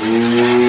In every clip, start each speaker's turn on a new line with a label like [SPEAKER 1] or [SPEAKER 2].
[SPEAKER 1] Ooh.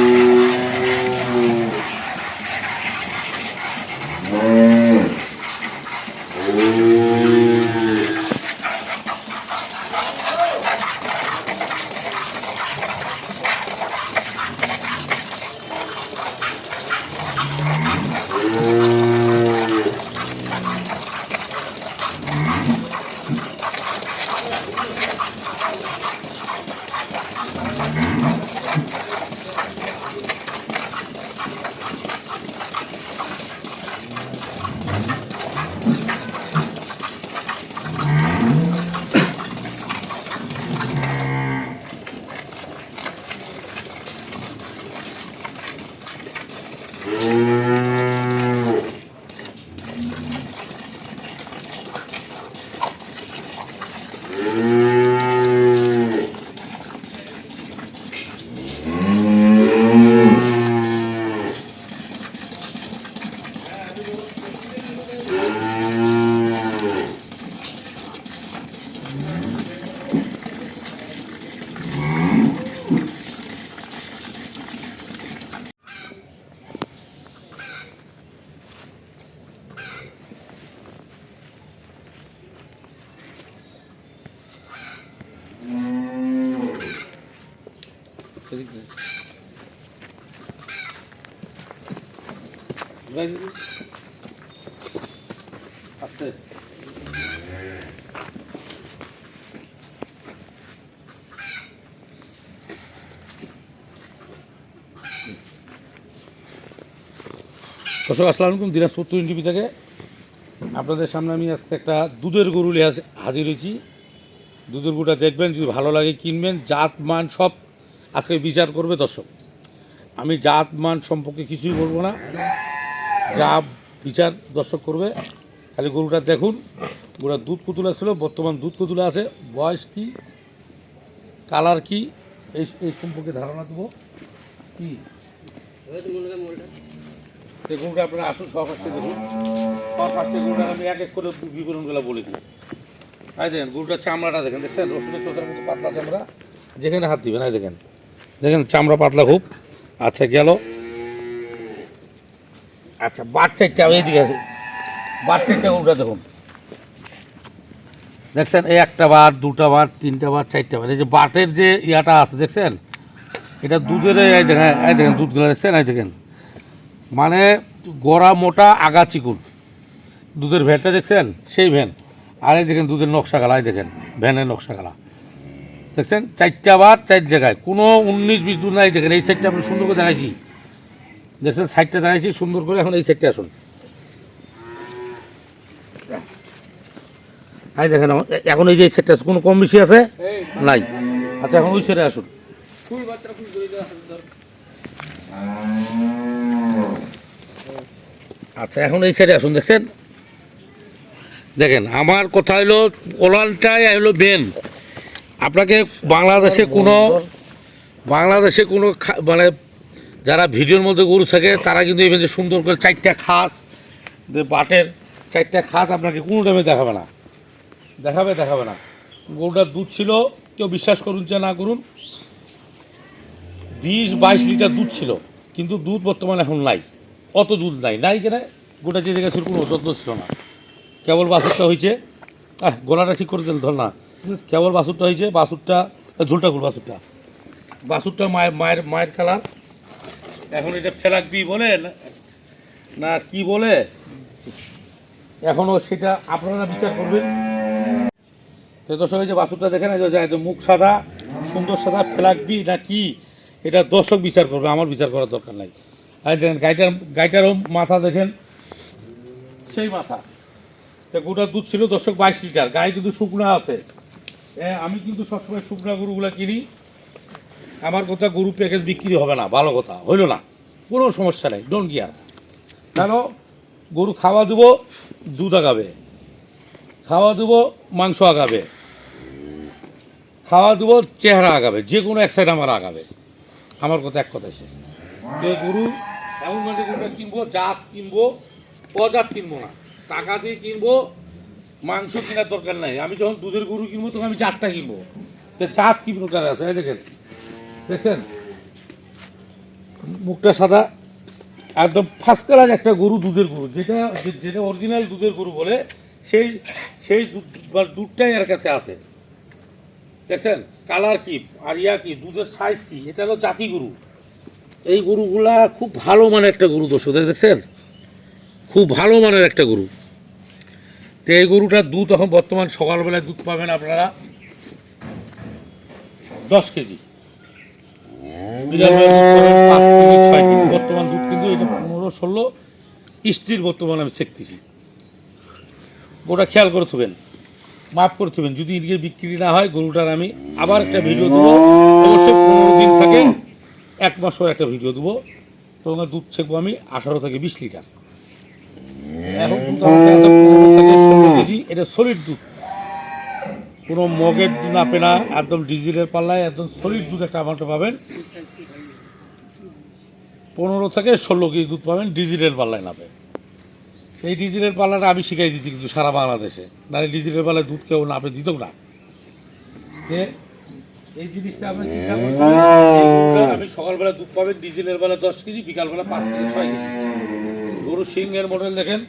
[SPEAKER 1] আস্তে দর্শক, আসসালামু আলাইকুম, দিনাজপুর তুইন টিভি থেকে। আপনাদের সামনে আমি আজকে একটা দুধের গরু হাজির হয়েছি। দুধের গরুটা দেখবেন, যদি ভালো লাগে কিনবেন, জাত, মান সব আজকে বিচার করবে দর্শক। আমি জাত, মান সম্পর্কে কিছুই বলব না। যা বিচার দর্শক করবে, খালি গরুটা দেখুন। গরুটা দুধ কুতুলা ছিল, বর্তমান দুধ কুতুলা আছে। বয়স কি? কালার কি? এই এই সম্পর্কে ধারণা দেবো। কি? গরুটা আপনারা আসুন সব ফার্স্টে দেখুন। সব ফার্স্টে গরুটা আমি এক এক করে বিবরণগুলো বলে দিই তাই দেখেন, গরুটার চামড়াটা দেখেন, দেখছেন? রসুনের চোখের মতো পাতলা চামড়া। যেখানে হাত দিবেন, এই দেখেন। দেখেন, চামড়া পাতলা খুব। আচ্ছা গেল। আচ্ছা বাট চারটা এইদিকে আছে বাট চারটা গরুটা দেখুন। দেখছেন, এই একটা বার দুটা বার তিনটা বার চারটা বার এই যে বাটের যে ইয়াটা আছে, দেখছেন? এটা দুধের, এই দেখেন এই দেখেন, দুধগুলো দেখছেন? এই দেখেন। মানে গোড়া মোটা আগা চিকুন। দুধের ভ্যানটা দেখছেন? সেই ভ্যান আর এই দেখেন, দুধের নকশা গালা, এই দেখেন ভ্যানের নকশা গালা। দেখছেন? চারটা বার চার জায়গায়। কোনো উনিশ বিশ দুধ নাই, দেখেন, এই সাইডটা আমি সুন্দর করে দেখাইছি। দেখছেন সাইডটা দেখাইছি, সুন্দর করে এখন এই সাইডটা আসুন। এই দেখেন এখন এই যে এই সাইডটা কোনো কম বেশি আছে? নাই। আচ্ছা এখন ওই সাইডে আসুন। আচ্ছা এখন এই সাইডে আসুন, দেখছেন? দেখেন, আমার কথা হলো ওলানটাই হলো বেন আপনাকে বাংলাদেশে কোনো বাংলাদেশে কোনো মানে যারা ভিডিওর মধ্যে গরু থাকে, তারা কিন্তু এই সুন্দর করে চারটা খাস বাটের চারটা খাস আপনাকে কোনো টাইমে দেখাবে না। দেখাবে দেখাবে না। গরুটার দুধ ছিল, কেউ বিশ্বাস করুন যে না করুন, বিশ, বাইশ লিটার দুধ ছিল, কিন্তু দুধ বর্তমানে এখন নাই। অত দুধ নাই। নাই কেন? গোটা যে জায়গায় ছিল কোনো যত্ন ছিল না। কেবল বাছুরটা হয়েছে। আহ, গলাটা ঠিক করে দিল, ধর না। কেবল বাসুরটা হয়েছে বাসুরটা ঝুলটা গুল বাসুরটা বাছুরটা মায়ের মায়ের মায়ের কালার। এখন এটা ফেলাক বি বলে, না- কি বলে? এখনও সেটা আপনারা বিচার করবেন। দর্শক যে বাছুরটা দেখেন মুখ সাদা, সুন্দর সাদা ফেলাক বি না কি? এটা দর্শক বিচার করবে, আমার বিচার করার দরকার নাই। আর দেখেন, গাইটার গাইটারও মাথা দেখেন, সেই মাথা। গোটা দুধ ছিল দর্শক বাইশ লিটার, গায়ে কিন্তু শুকনা আছে। আমি কিন্তু সবসময় শুকনা গরুগুলা কিনি। আমার কথা গরু প্যাকেজ বিক্রি হবে না, ভালো কথা, হইল না। কোনো সমস্যা নেই ডোন্ট গিয়ার কেন? গরু খাওয়া দেবো, দুধ আগাবে। খাওয়া দেবো, মাংস আগাবে। খাওয়া দেবো, চেহারা আগাবে, যে কোনো এক সাইড আমার আগাবে। আমার কথা এক কথা শেষ। তো গরু, এমন মানে গরুটা কিনবো, জাত কিনবো অজাত কিনবো না। টাকা দিয়ে কিনবো মাংস কেনার দরকার নাই। আমি যখন দুধের গরু কিনবো, তখন আমি জাতটা কিনবো। তো জাত কি প্রকার আছে, এই দেখেন। দেখছেন? মুখটা সাদা, একদম ফার্স্ট ক্লাস একটা গরু দুধের গরু। যেটা যেটা অরিজিনাল দুধের গরু বলে, সেই সেই দুধ, বা দুধটাই এর কাছে আছে। দেখছেন? কালার কি আর ইয়া কি, দুধের সাইজ কি, এটা হলো জাতি গরু। এই গরুগুলা খুব ভালো মানের একটা গরু দর্শক, দেখছেন? খুব ভালো মানের একটা গরু। তো এই গরুটার দুধ এখন বর্তমান সকালবেলায় দুধ পাবেন আপনারা দশ কেজি। পাঁচ কেজি, ছয় কেজি। বর্তমান দুধ কিন্তু এটা পনেরো, ষোলো স্টির বর্তমান আমি শিখতেছি ওটা খেয়াল করে থবেন, মাফ করে থবেন। যদি এদিকে বিক্রি না হয় গরুটার আমি আবার একটা ভিডিও দেবো। অবশ্যই পনেরো দিন থাকে, এক মাস পর একটা ভিডিও দেবো। তোমার দুধ ছেঁকবো আমি আঠারো থেকে বিশ লিটার। এখন দুধ। কোনো মগের দুধ না একদম ডিজেলের পাল্লায় একদম সলিড দুধ একটা আমাকে পাবেন। পনেরো থেকে ষোলো কেজি দুধ পাবেন ডিজিটাল পাল্লায় নাপে এই ডিজিটাল পাল্লাটা আমি শিখাই দিচ্ছি কিন্তু সারা বাংলাদেশে। নাহলে ডিজিটাল পাল্লায় দুধ কেউ নাপে দিত না। এই জিনিসটা আমরা চিন্তা আমি সকালবেলা দুধ পাবেন, ডিজেলের বেলা দশ কেজি, বিকালবেলা পাঁচ থেকে ছয় কেজি। গরু সিংহের মডেল দেখেন,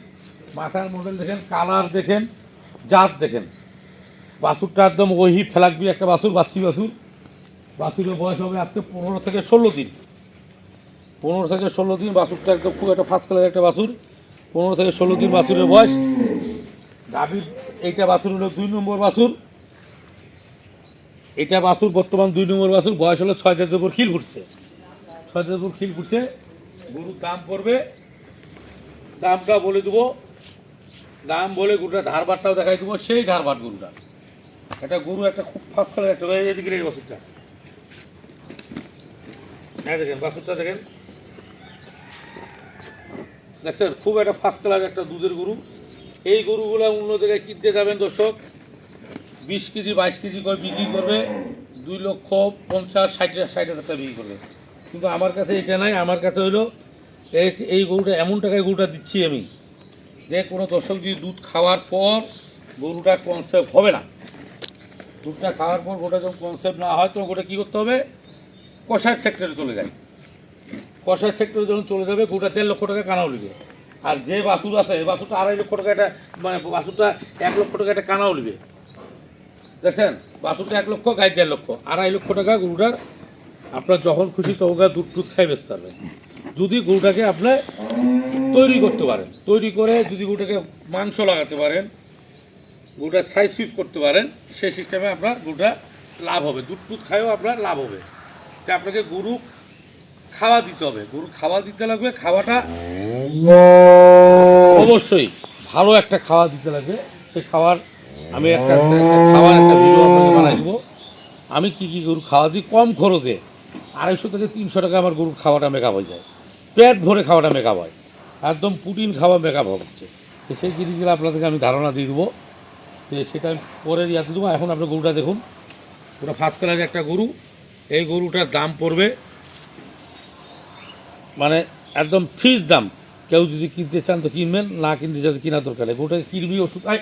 [SPEAKER 1] মাথার মডেল দেখেন কালার দেখেন, জাত দেখেন। বাসুরটা একদম ওহি ফেলাকবি একটা বাসুর বাচ্চি বাসুর বাছুরের বয়স হবে আজকে পনেরো থেকে ষোলো দিন। পনেরো থেকে ষোলো দিন বাসুরটা একদম খুব একটা ফার্স্ট কালার একটা বাসুর পনেরো থেকে ষোলো দিন বাছুরের বয়স। গাভীর এইটা বাসুর হলো দুই নম্বর বাসুর এটা বাসুর বর্তমান দুই নম্বর বাসুর বয়স হলো ছয় তেরোর উপর খিল ফুটছে। ছয় তেরোর উপর খিল ফুটছে। গরুর দাম পড়বে দামটা বলে দেবো। দাম বলে গরুটা ধারবারটাও দেখাই দেবো, সেই ধার ধারবার গরুটা। একটা গরু একটা খুব ফার্স্ট কালার একটা রয়েছে এদিকে এই বাছুরটা। হ্যাঁ দেখেন বাসুরটা দেখেন। দেখছেন, খুব একটা ফার্স্ট ক্লাস একটা দুধের গরু। এই গরুগুলো অন্য জায়গায় কিনতে যাবেন দর্শক। বিশ কেজি, বাইশ কেজি করে বিক্রি করবে। দুই লক্ষ পঞ্চাশ, ষাট ষাট হাজার টাকা বিক্রি করবে। কিন্তু আমার কাছে এটা নাই, আমার কাছে হইল এই গরুটা, এমন টাকায় গরুটা দিচ্ছি আমি যে কোনো দর্শক যদি দুধ খাওয়ার পর গরুটা কনসেপ্ট হবে না। দুধটা খাওয়ার পর গোটা যখন কনসেপ্ট না হয়, তখন গোটা কী করতে হবে? কষার সেক্টরে চলে যায়। কষার সেক্টরে যখন চলে যাবে গোটা দেড় লক্ষ টাকা কানাও নেবে। আর যে বাসুর আছে, এই বাছুরটা আড়াই লক্ষ টাকা একটা মানে বাসুরটা এক লক্ষ টাকা একটা কানাও নেবে। দেখছেন? বাসুরটা এক লক্ষ, গাই দেড় লক্ষ। আড়াই লক্ষ টাকা গরুটার আপনার যখন খুশি তখন দুধ টুধ খাই বেচতে পারবেন যদি গরুটাকে আপনি তৈরি করতে পারেন, তৈরি করে যদি গরুটাকে মাংস লাগাতে পারেন গরুটার সাইজ সুইপ করতে পারেন, সেই সিস্টেমে আপনার গরুটা লাভ হবে। দুধ টুধ খাইও আপনার লাভ হবে। তা আপনাকে গরু খাওয়া দিতে হবে। গরু খাওয়া দিতে লাগবে, খাওয়াটা অবশ্যই ভালো একটা খাওয়া দিতে লাগবে। সেই খাওয়ার আমি একটা একটা খাওয়ার একটা ভিডিও আপনাকে বানাই দেবো। আমি কী কী গরু খাওয়া দিই কম খরচে। আড়াইশো থেকে তিনশো টাকা আমার গরুর খাওয়াটা মেকআপ হয়ে যায়। পেট ভরে খাওয়াটা মেকআপ হয়। একদম পুটিন খাওয়া মেকআপ হচ্ছে তো সেই জিনিসগুলো আপনাদেরকে আমি ধারণা দিয়ে দেবো। তো সেটা আমি পরে ইয়াতে দেবো। এখন আপনার গরুটা দেখুন। ওটা ফার্স্ট ক্লাসের একটা গরু। এই গরুটার দাম পড়বে মানে একদম ফিস দাম। কেউ যদি কিনতে চান তো কিনবেন, না কিনতে চান তো কেনার দরকার নেই। গোটা কিনবি ওষুধ আয়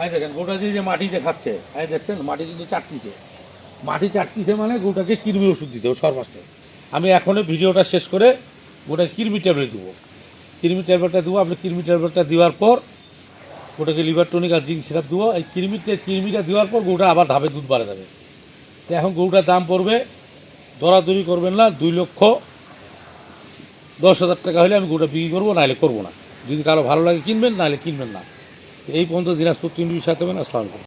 [SPEAKER 1] আয় দেখেন, গোটা দিয়ে যে মাটিতে খাচ্ছে আয় দেখছেন, মাটি কিন্তু চাটতিছে মাটি চাটতিছে মানে গোটাকে কৃমি ওষুধ দিতে হবে সর্বাস্টে আমি এখনই ভিডিওটা শেষ করে গোটা কৃমি ট্যাবলেট দেবো। কৃমি ট্যাবলেটটা দেবো, আপনি কৃমি ট্যাবলেটটা দেওয়ার পর ওটাকে লিভার টনিক আর জিঙ্ক সিরাপ দেবো। এই কৃমিতে, কৃমিটা দেওয়ার পর গরুটা আবার ধাপে দুধ বাড়ে যাবে তো এখন গরুটার দাম পড়বে, দরাদরি করবেন না, দুই লক্ষ দশ হাজার টাকা হলে আমি গরুটা বিক্রি করব, নাহলে করব না। যদি কারও ভালো লাগে কিনবেন, নাহলে কিনবেন না। এই পর্যন্ত দিনাজপুর তিন সাথে আসসালামু